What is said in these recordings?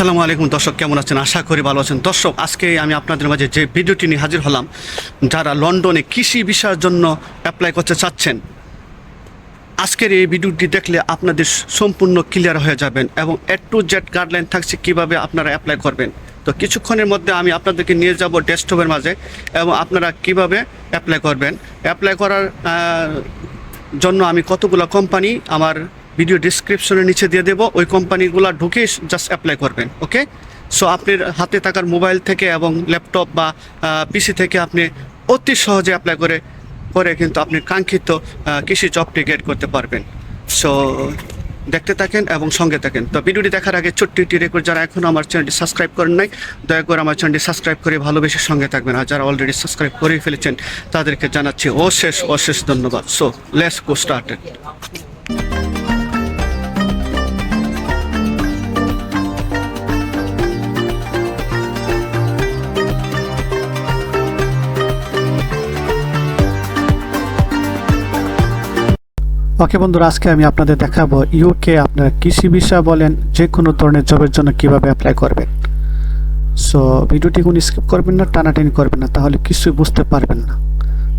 আসসালামু আলাইকুম দর্শক, কেমন আছেন? আশা করি ভালো আছেন। দর্শক, আজকে আমি আপনাদের মাঝে যে ভিডিওটি নিয়ে হাজির হলাম, যারা লন্ডনে কৃষি বিষয়ের জন্য অ্যাপ্লাই করতে চাচ্ছেন, আজকের এই ভিডিওটি দেখলে আপনাদের সম্পূর্ণ ক্লিয়ার হয়ে যাবেন এবং এ টু জেড গাইডলাইন থাকছে কীভাবে আপনারা অ্যাপ্লাই করবেন। তো কিছুক্ষণের মধ্যে আমি আপনাদেরকে নিয়ে যাব ডেস্কটপের মাঝে এবং আপনারা কীভাবে অ্যাপ্লাই করবেন। অ্যাপ্লাই করার জন্য আমি কতগুলো কোম্পানি আমার ভিডিও ডিসক্রিপশনের নিচে দিয়ে দেবো। ওই কোম্পানিগুলো ঢুকে জাস্ট অ্যাপ্লাই করবেন ওকে সো আপনার হাতে থাকার মোবাইল থেকে এবং ল্যাপটপ বা পিসি থেকে আপনি অতি সহজে অ্যাপ্লাই করে করে কিন্তু আপনি কাঙ্ক্ষিত কৃষি জবটি গেট করতে পারবেন। সো দেখতে থাকেন এবং সঙ্গে থাকেন। তো ভিডিওটি দেখার আগে ছোট্ট একটি রেকর্ড যারা এখনও আমার চ্যানেলটি সাবস্ক্রাইব করেন নাই, দয়া করে আমার চ্যানেলটি সাবস্ক্রাইব করে ভালোবেসে সঙ্গে থাকবেন। আর যারা অলরেডি সাবস্ক্রাইব করে ফেলেছেন, তাদেরকে জানাচ্ছি অশেষ অশেষ ধন্যবাদ। So let's go started okay বন্ধুরা, আজকে আমি আপনাদের দেখাবো ইউকে আপনারা কৃষি বিষয় বলেন যে কোনো ধরনের জবের জন্য কীভাবে অ্যাপ্লাই করবেন। সো ভিডিওটি কোনো স্কিপ করবেন না, টানাটানি করবেন না, তাহলে কিছুই বুঝতে পারবেন না।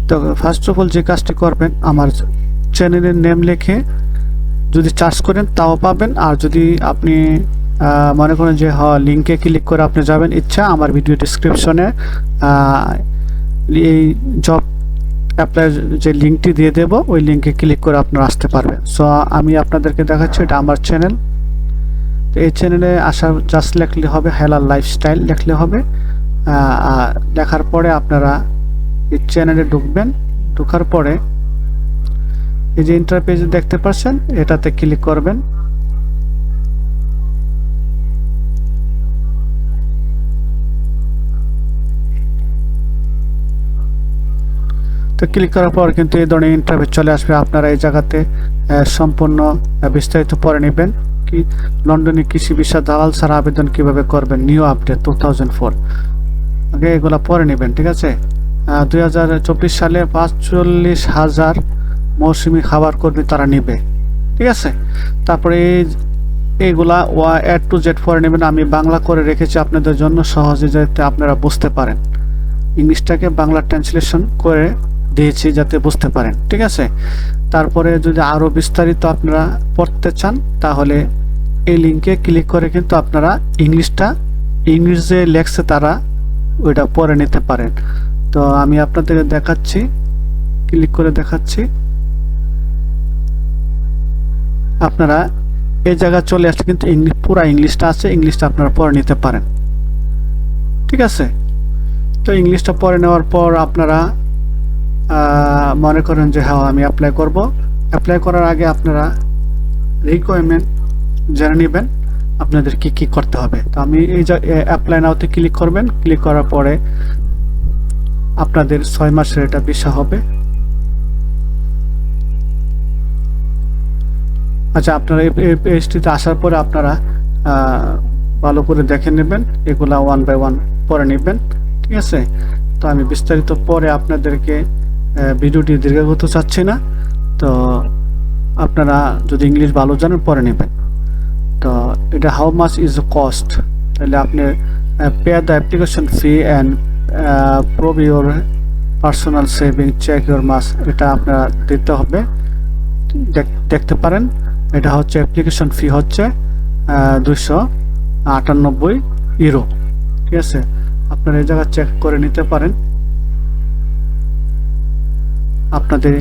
তো ফার্স্ট অফ অল যে কাজটি করবেন, আমার চ্যানেলের নেম লিখে যদি চার্জ করেন, তাও পাবেন। আর যদি আপনি মনে করেন যে হ লিঙ্কে ক্লিক করে আপনি যাবেন, ইচ্ছা, আমার ভিডিও ডিসক্রিপশনে এই জব অ্যাপ্লাই যে লিঙ্কটি দিয়ে দেবো, ওই লিঙ্কে ক্লিক করে আপনারা আসতে পারবেন। সো আমি আপনাদেরকে দেখাচ্ছি, এটা আমার চ্যানেল তো এই চ্যানেলে আসার জাস্ট লেখলে হবে হেলাল লাইফস্টাইল লেখলে হবে। লেখার পরে আপনারা এই চ্যানেলে ঢুকবেন। ঢোকার পরে এই যে ইন্টারপেজ দেখতে পাচ্ছেন, এটাতে ক্লিক করবেন। তো ক্লিক করার পর কিন্তু এই ধরনের ইন্টারভিউ চলে আসবে। আপনারা এই জায়গাতে সম্পূর্ণ বিস্তারিত পড়ে নেবেন। কি, লন্ডনে কৃষি বিষয় দালাল ছাড়া আবেদন কীভাবে করবেন? New update two thousand four okay এগুলো পরে নেবেন, ঠিক আছে? দুই হাজার চব্বিশ সালে পাঁচচল্লিশ হাজার মৌসুমি খাবার কর্মী তারা নেবে, ঠিক আছে? তারপরে এই এইগুলা ওয়া অ্যাড টু জেড পরে নেবেন। আমি বাংলা করে রেখেছি আপনাদের জন্য, সহজে যাতে আপনারা বুঝতে পারেন। ইংলিশটাকে বাংলা ট্রান্সলেশন করে দিয়েছি যাতে বুঝতে পারেন, ঠিক আছে? তারপরে যদি আরও বিস্তারিত আপনারা পড়তে চান, তাহলে এই লিঙ্কে ক্লিক করে কিন্তু আপনারা ইংলিশটা, ইংলিশ যে লেখছে তারা ওইটা পড়ে নিতে পারেন। তো আমি আপনাদের দেখাচ্ছি, ক্লিক করে দেখাচ্ছি। আপনারা এই জায়গায় চলে আসলে কিন্তু ইংলিশ পুরা ইংলিশটা আছে, ইংলিশটা আপনারা পড়ে নিতে পারেন। ঠিক আছে? তো ইংলিশটা পড়ে নেওয়ার পর আপনারা মনে করেন যে হ্যাঁ আমি অ্যাপ্লাই করব। অ্যাপ্লাই করার আগে আপনারা রিকোয়ারমেন্ট জেনে নেবেন আপনাদের কি কি করতে হবে। তো আমি এই যে অ্যাপ্লাই নাওতে ক্লিক করবেন। ক্লিক করার পরে আপনাদের ছয় মাসের এটা ভিসা হবে। আচ্ছা আপনারা এই পেজটিতে আসার পরে আপনারা ভালো করে দেখে নেবেন। এগুলা ওয়ান বাই ওয়ান পরে নেবেন। ঠিক আছে? তো আমি বিস্তারিত পরে আপনাদেরকে ভিডিওটি দীর্ঘ করতে চাচ্ছি না। তো আপনারা যদি ইংলিশ ভালো জানেন পরে নেবেন। তো এটা হাউ মাচ ইজ কস্ট তাহলে আপনি pay the application fee and prove your personal saving check your মাস এটা আপনারা দিতে হবে। দেখ- দেখতে পারেন, এটা হচ্ছে অ্যাপ্লিকেশন ফি হচ্ছে দুশো আটানব্বই ইউরো ঠিক আছে? আপনারা এই জায়গা চেক করে নিতে পারেন। আপনাদের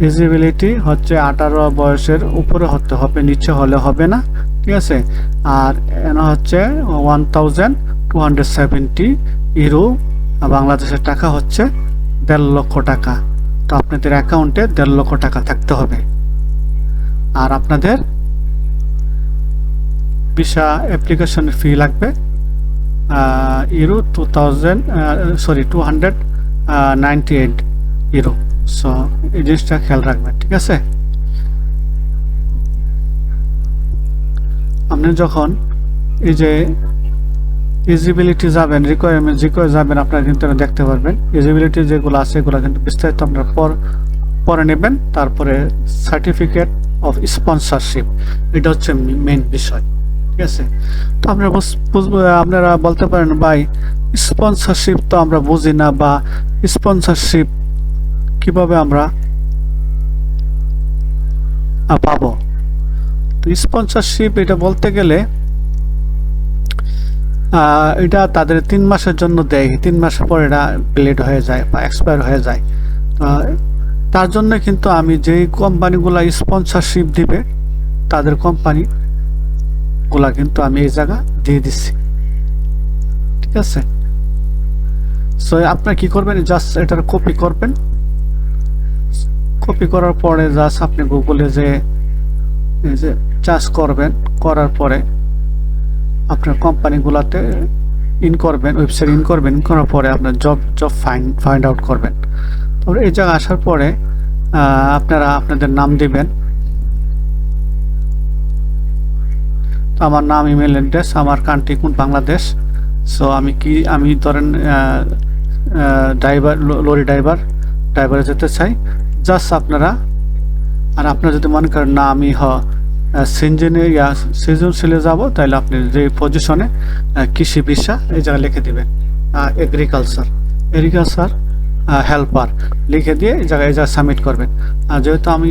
এলিজিবিলিটি হচ্ছে আঠারো বয়সের উপরে হতে হবে, নিচে হলে হবে না, ঠিক আছে? আর এনা হচ্ছে one thousand two hundred seventy euro বাংলাদেশের টাকা হচ্ছে দেড় লক্ষ টাকা। তো আপনাদের অ্যাকাউন্টে দেড় লক্ষ টাকা থাকতে হবে। আর আপনাদের ভিসা অ্যাপ্লিকেশনের ফি লাগবে euro two thousand sorry two hundred ninety eight euro so এই জিনিসটা খেয়াল রাখবেন, ঠিক আছে? আপনি যখন এই যে ইজিবিলিটি যাবেন রিকোয়ারমেন্ট রিকোয়ার যাবেন, আপনারা কিন্তু দেখতে পারবেন। ইজিবিলিটি যেগুলো আছে, এগুলো কিন্তু বিস্তারিত আপনারা পর, পরে নেবেন। তারপরে সার্টিফিকেট অফ স্পন্সরশিপ এটা হচ্ছে মেইন বিষয়, ঠিক আছে? তো আপনারা আপনারা বলতে পারেন, ভাই স্পন্সরশিপ তো আমরা বুঝি না বা স্পন্সরশিপ কীভাবে আমরা পাবো? তো স্পন্সরশিপ এটা বলতে গেলে এটা তাদের তিন মাসের জন্য দেয়। তিন মাসের পর এটা ব্লেড হয়ে যায় বা এক্সপায়ার হয়ে যায়। তার জন্য কিন্তু আমি যেই কোম্পানিগুলো স্পন্সরশিপ দিবে, তাদের কোম্পানি গুলা কিন্তু আমি এই জায়গা দিয়ে দিচ্ছি। ঠিক আছে? সো আপনার কি করবেন? জাস্ট এটার কপি করবেন। কপি করার পরে জাস্ট আপনি গুগলে যে যে চার্জ করবেন, করার পরে আপনার কোম্পানিগুলোতে ইন করবেন ওয়েবসাইট ইন করবেন করার পরে আপনার job job find find out করবেন। তারপরে এই জায়গায় আসার পরে আপনারা আপনাদের নাম দিবেন। তো আমার নাম ইমেল অ্যাড্রেস আমার কান্ট্রি কোন বাংলাদেশ। সো আমি কি, আমি ধরেন ড্রাইভার লরি ড্রাইভার ড্রাইভারে যেতে চাই। জাস্ট আপনারা। আর আপনারা যদি মনে করেন, না, আমি হ সিঞ্জিনে ইয়া সৃজনশীলে যাব, তাহলে আপনি যে পজিশনে কৃষি ভিসা এই জায়গায় লিখে দিবেন। এগ্রিকালচার এগ্রিকালচার হেল্পার লিখে দিয়ে এই জায়গায় এই জায়গায় সাবমিট করবেন। আর যেহেতু আমি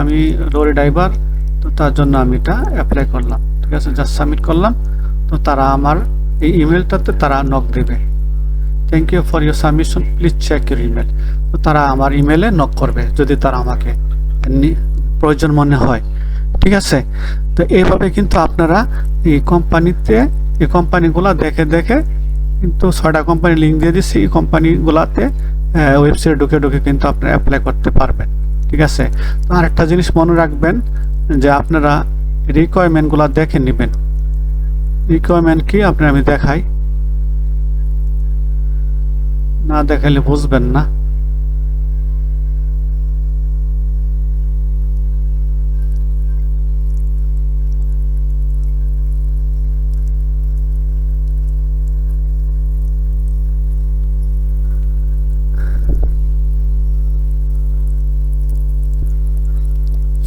আমি লরি ড্রাইভার তো তার জন্য আমি এটা অ্যাপ্লাই করলাম। ঠিক আছে? জাস্ট সাবমিট করলাম। তো তারা আমার এই ইমেলটাতে তারা নক দেবে। Thank you for your submission please check your email তো তারা আমার ইমেলে নক করবে যদি তারা আমাকে প্রয়োজন মনে হয়। ঠিক আছে? তো এইভাবে কিন্তু আপনারা এই কোম্পানিতে এই কোম্পানিগুলো দেখে দেখে কিন্তু ছয়টা কোম্পানি লিঙ্ক দিয়ে দিচ্ছি এই কোম্পানিগুলোতে ওয়েবসাইট ঢুকে ঢুকে কিন্তু আপনারা অ্যাপ্লাই করতে পারবেন। ঠিক আছে? তো আরেকটা জিনিস মনে রাখবেন যে আপনারা রিকোয়ারমেন্টগুলো দেখে নেবেন। রিকোয়ারমেন্ট কি? আপনার আমি দেখাই। না দেখালে বুঝবেন না।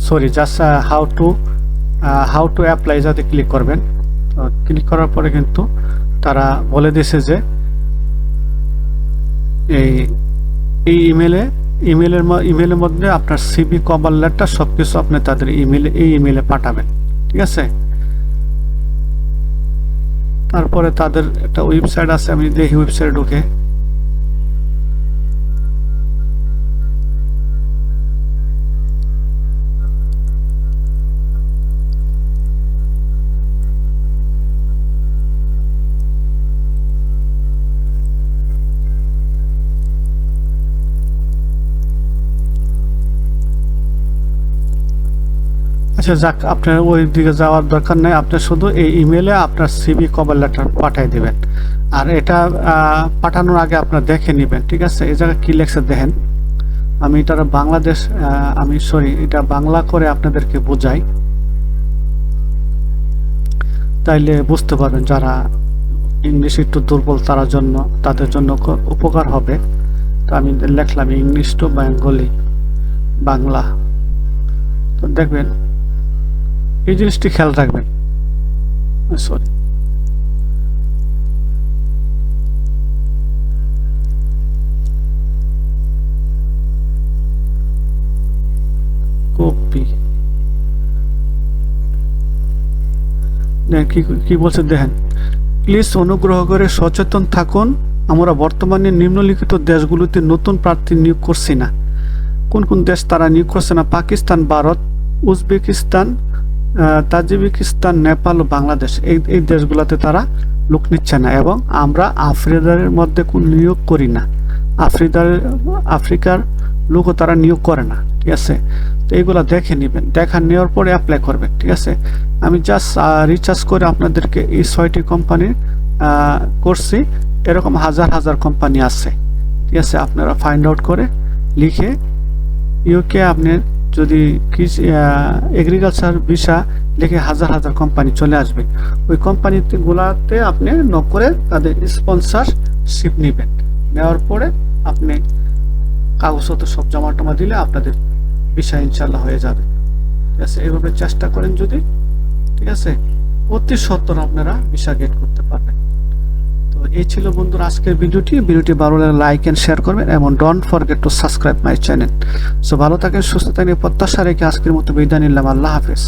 Sorry just how to how to apply যাতে ক্লিক করবেন। ক্লিক করার পরে কিন্তু তারা বলে দিছে যে এই এই ইমেলে ইমেলের ইমেলের মধ্যে আপনার সিবি কভার লেটার সব কিছু আপনি তাদের ইমেলে এই ইমেলে পাঠাবেন, ঠিক আছে? তারপরে তাদের একটা ওয়েবসাইট আছে, আমি দেখি ওয়েবসাইট ঢুকে। আচ্ছা যাক, আপনার ওই দিকে যাওয়ার দরকার নেই। আপনি শুধু এই ইমেলে আপনার সিবি কভার লেটার পাঠিয়ে দেবেন। আর এটা পাঠানোর আগে আপনার দেখে নেবেন, ঠিক আছে? এই জায়গায় কী লেখছে দেখেন। আমি এটা বাংলাদেশ আমি সরি এটা বাংলা করে আপনাদেরকে বোঝাই। তাইলে বুঝতে পারবেন যারা ইংলিশ একটু দুর্বল তার জন্য, তাদের জন্য উপকার হবে। তো আমি লেখলাম ইংলিশ টু বেঙ্গলি বাংলা। তো দেখবেন এই জিনিসটি খেয়াল রাখবেন। সরি কি বলছে? দেখেন প্লিজ অনুগ্রহ করে সচেতন থাকুন। আমরা বর্তমানে নিম্নলিখিত দেশগুলোতে নতুন প্রার্থী নিয়োগ করছি না। কোন কোন দেশ তারা নিয়োগ করছে না? পাকিস্তান, ভারত, উজবেকিস্তান তাজিকিস্তান, নেপাল ও বাংলাদেশ এই এই দেশগুলোতে তারা লোক নিচ্ছে না এবং আমরা আফ্রিকার মধ্যে কোন নিয়োগ করি না। আফ্রিকার আফ্রিকার লোকও তারা নিয়োগ করে না, ঠিক আছে? তো এইগুলো দেখে নেবেন। দেখা নেওয়ার পরে অ্যাপ্লাই করবেন, ঠিক আছে? আমি জাস্ট রিচার্জ করে আপনাদেরকে এই ছয়টি কোম্পানির করছি। এরকম হাজার হাজার কোম্পানি আছে, ঠিক আছে? আপনারা ফাইন্ড আউট করে লিখে ইউকে আপনি যদি কৃষি এগ্রিকালচার ভিসা লিখে হাজার হাজার কোম্পানি চলে আসবে, ওই কোম্পানিতে গুলাতে আপনি নক করে তাদের স্পন্সরশিপ নেবেন। নেওয়ার পরে আপনি কাগজপত্র সব জমা টমা দিলে আপনাদের ভিসা ইনশাল্লাহ হয়ে যাবে। ঠিক আছে? এইভাবে চেষ্টা করেন যদি, ঠিক আছে? অতি সত্তর আপনারা ভিসা গেট করতে পারবেন। এই ছিল বন্ধুরা আজকের ভিডিওটি। ভিডিওটি ভালো লাগলে লাইক এন্ড শেয়ার করবেন এবং don't forget to subscribe my channel so ভালো থাকেন, সুস্থ থাকেন, প্রত্যাশা রেখে আজকের মতো বিদায় নিলাম। আল্লাহ হাফেজ।